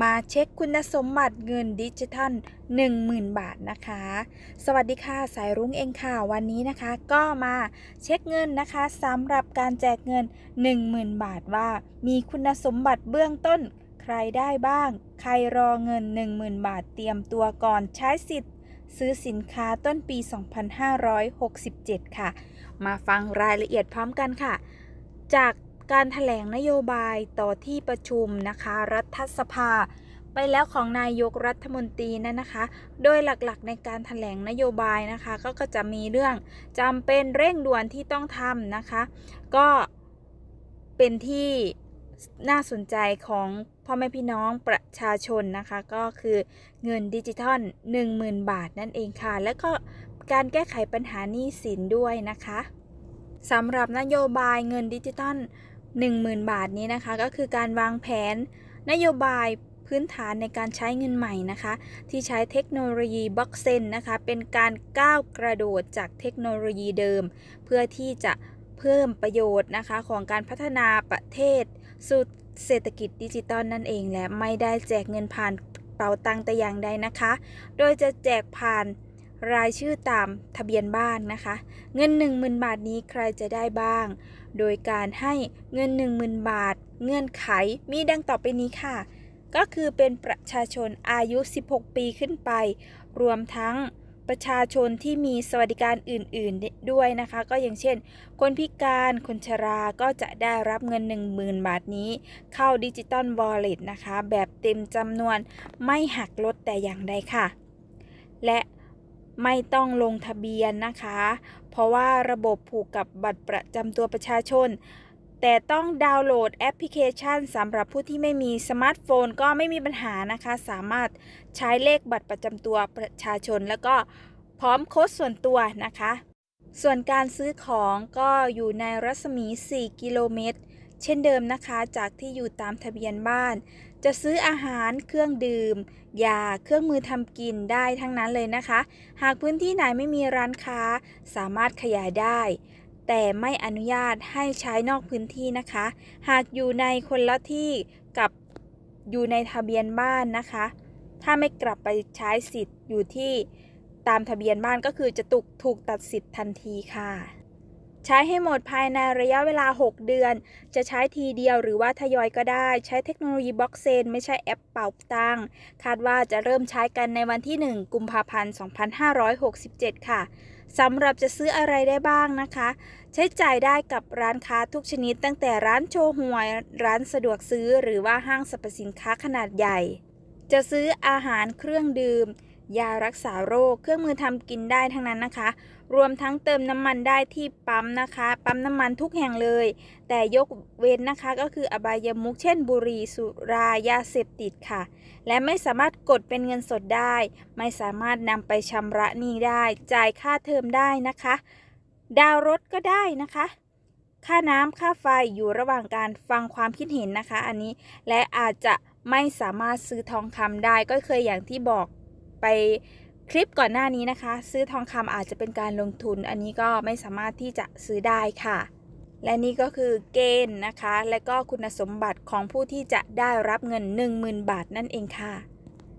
มาเช็คคุณสมบัติเงินดิจิทัล 10,000 บาทนะคะ สวัสดีค่ะ สายรุ้งเองค่ะ วันนี้นะคะ ก็มาเช็คเงินนะคะสำหรับการแจกเงิน 10,000 บาทว่า มีคุณสมบัติเบื้องต้น ใครได้บ้าง ใครรอเงิน 10,000 บาทเตรียมตัวก่อนใช้สิทธิ์ ซื้อสินค้าต้นปี 2567 ค่ะ มาฟังรายละเอียดพร้อมกันค่ะ จาก การถแถลงนโยบายต่อที่ประชุมนะคะ รัฐสภา ไปแล้วของนายกรัฐมนตรีนั่นนะคะ โดยหลักๆในการถแถลงนโยบายนะคะ ก็จะมีเรื่องจำเป็นเร่งด่วนที่ต้องทำนะคะ ก็เป็นที่น่าสนใจของพ่อแม่พี่น้องประชาชนนะคะ ก็คือเงินดิจิทัล 10,000 บาทนั่นเองค่ะ และก็การแก้ไขปัญหาหนี้สินด้วยนะคะสำหรับนโยบายเงินดิจิทัล 10,000 บาทนี้นะคะก็คือการวางแผนนโยบายพื้นฐานในการใช้เงินใหม่นะคะ ที่ใช้เทคโนโลยีบล็อกเซนนะคะเป็นการก้าวกระโดดจากเทคโนโลยีเดิม เพื่อที่จะเพิ่มประโยชน์นะคะของการพัฒนาประเทศสู่เศรษฐกิจดิจิตอลนั่นเองและไม่ได้แจกเงินผ่านเป๋าตังแต่อย่างใดนะคะ โดยจะแจกผ่าน รายชื่อตามทะเบียนบ้านนะคะ เงิน 10,000 บาทนี้ใครจะได้บ้าง โดยการให้เงิน 10,000 บาท เงื่อนไขมีดังต่อไปนี้ค่ะ ก็คือเป็นประชาชนอายุ 16 ปีขึ้นไป รวมทั้งประชาชนที่มีสวัสดิการอื่นๆด้วยนะคะ ก็อย่างเช่น คนพิการคนชราก็จะได้รับเงิน 10,000 บาทนี้ เข้าดิจิตอลวอลเล็ตนะคะ แบบเต็มจำนวนไม่หักลดแต่อย่างใดค่ะ และ ไม่ต้องลงทะเบียนนะคะ เพราะว่าระบบผูกกับบัตรประจำตัวประชาชน แต่ต้องดาวน์โหลดแอปพลิเคชันสำหรับผู้ที่ไม่มีสมาร์ทโฟนก็ไม่มีปัญหานะคะ สามารถใช้เลขบัตรประจำตัวประชาชน แล้วก็พร้อมโค้ดส่วนตัวนะคะ ส่วนการซื้อของก็อยู่ในรัศมี 4 กิโลเมตร เช่นเดิมนะคะจากที่อยู่ตามทะเบียนบ้าน จะซื้ออาหารเครื่องดื่มยาเครื่องมือทำกินได้ทั้งนั้นเลยนะคะ หากพื้นที่ไหนไม่มีร้านค้าสามารถขยายได้ แต่ไม่อนุญาตให้ใช้นอกพื้นที่นะคะ หากอยู่ในคนละที่กับอยู่ในทะเบียนบ้านนะคะ ถ้าไม่กลับไปใช้สิทธิ์อยู่ที่ตามทะเบียนบ้านก็คือจะถูกถูกตัดสิทธิ์ทันทีค่ะ ใช้ให้หมดภายในระยะเวลา 6 เดือน จะใช้ทีเดียวหรือว่าทยอยก็ได้ ใช้เทคโนโลยีบล็อกเซนไม่ใช่แอปเป่าตังคาดว่าจะเริ่มใช้กันในวันที่ 1 กุมภาพันธ์ 2567 ค่ะสำหรับจะซื้ออะไรได้บ้างนะคะ ใช้จ่ายได้กับร้านค้าทุกชนิด ตั้งแต่ร้านโชว์หวย ร้านสะดวกซื้อ หรือว่าห้างสรรพสินค้าขนาดใหญ่ จะซื้ออาหารเครื่องดื่ม ยารักษาโรค เครื่องมือทำกินได้ทั้งนั้นนะคะ รวมทั้งเติมน้ำมันได้ที่ปั๊มนะคะ ปั๊มน้ำมันทุกแห่งเลย แต่ยกเว้นนะคะก็คืออบายมุขเช่น บุหรี่สุรายาเสพติดค่ะ และไม่สามารถกดเป็นเงินสดได้ ไม่สามารถนำไปชำระหนี้ได้ จ่ายค่าเทอมได้นะคะ ดาวรถก็ได้นะคะค่าน้ำค่าไฟอยู่ระหว่างการฟังความคิดเห็นนะคะ อันนี้และอาจจะไม่สามารถซื้อทองคำได้ก็เคยอย่างที่บอก ไปคลิปก่อนหน้านี้นะคะ ซื้อทองคำอาจจะเป็นการลงทุน อันนี้ก็ไม่สามารถที่จะซื้อได้ค่ะ และนี่ก็คือเกณฑ์นะคะ และก็คุณสมบัติของผู้ที่จะได้รับเงิน 10,000 บาทนั่นเองค่ะ